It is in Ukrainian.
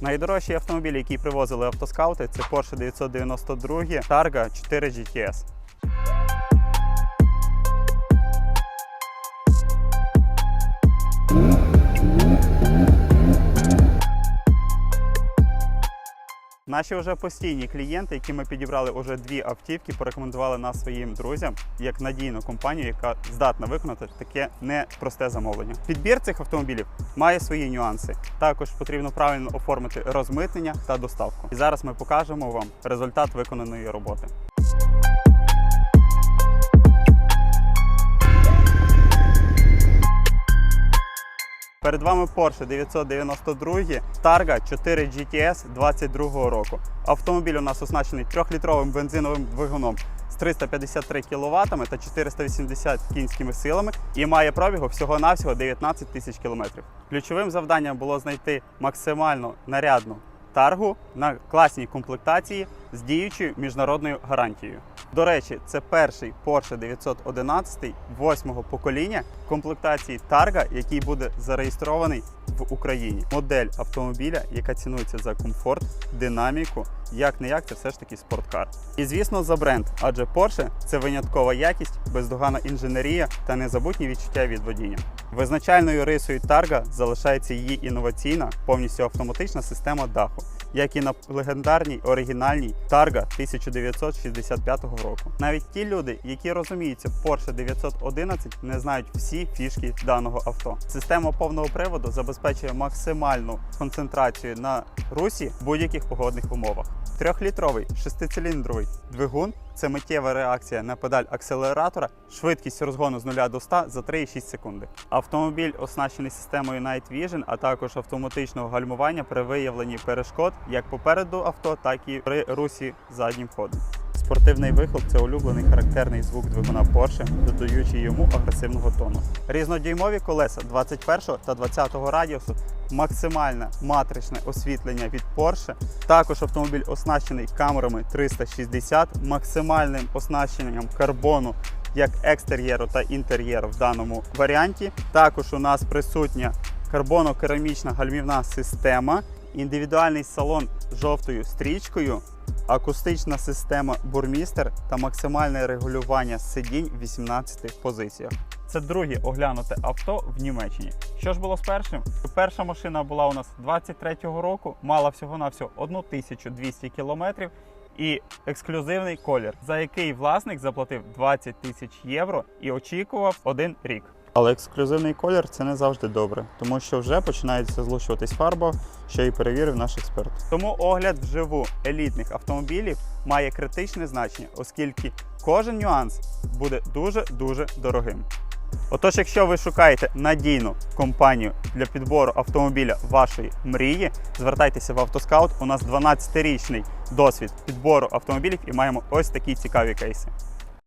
Найдорожчий автомобіль, який привозили автоскаути, це Porsche 992 Targa 4 GTS. Наші вже постійні клієнти, які ми підібрали уже дві автівки, порекомендували нас своїм друзям як надійну компанію, яка здатна виконати таке непросте замовлення. Підбір цих автомобілів має свої нюанси. Також потрібно правильно оформити розмитнення та доставку. І зараз ми покажемо вам результат виконаної роботи. Перед вами Porsche 992 Targa 4 GTS 22 року. Автомобіль у нас оснащений 3-літровим бензиновим двигуном з 353 кВт та 480 кінськими силами і має пробігу всього-навсього 19 тисяч кілометрів. Ключовим завданням було знайти максимально нарядну таргу на класній комплектації з діючою міжнародною гарантією. До речі, це перший Porsche 911 восьмого покоління комплектації Targa, який буде зареєстрований в Україні. Модель автомобіля, яка цінується за комфорт, динаміку, як не як це все ж таки спорткар. І звісно, за бренд, адже Porsche – це виняткова якість, бездоганна інженерія та незабутні відчуття від водіння. Визначальною рисою тарга залишається її інноваційна, повністю автоматична система даху, як і на легендарній оригінальній Targa 1965 року. Навіть ті люди, які розуміються Porsche 911, не знають всі фішки даного авто. Система повного приводу забезпечує максимальну концентрацію на русі в будь-яких погодних умовах. Трьохлітровий шестициліндровий двигун це миттєва реакція на педаль акселератора, швидкість розгону з 0 до 100 за 3,6 секунди. Автомобіль оснащений системою Night Vision, а також автоматичного гальмування при виявленні перешкод як попереду авто, так і при русі заднім ходом. Спортивний вихлоп це улюблений характерний звук двигуна Porsche, додаючи йому агресивного тону. Різнодюймові колеса 21 та 20 радіусу, максимальне матричне освітлення від Porsche. Також автомобіль оснащений камерами 360, максимальним оснащенням карбону як екстер'єру та інтер'єру в даному варіанті. Також у нас присутня карбоно-керамічна гальмівна система, індивідуальний салон з жовтою стрічкою, акустична система бурмістер та максимальне регулювання сидінь в 18 позиціях. Це друге оглянуте авто в Німеччині. Що ж було з першим? Перша машина була у нас 23-го року, мала всього-навсього 1200 кілометрів і ексклюзивний колір, за який власник заплатив 20 тисяч євро і очікував один рік. Але ексклюзивний колір це не завжди добре, тому що вже починається злущуватись фарба, що і перевірив наш експерт. Тому огляд вживу елітних автомобілів має критичне значення, оскільки кожен нюанс буде дуже дуже дорогим. Отож, якщо ви шукаєте надійну компанію для підбору автомобіля вашої мрії, звертайтеся в автоскаут. У нас 12-річний досвід підбору автомобілів і маємо ось такі цікаві кейси.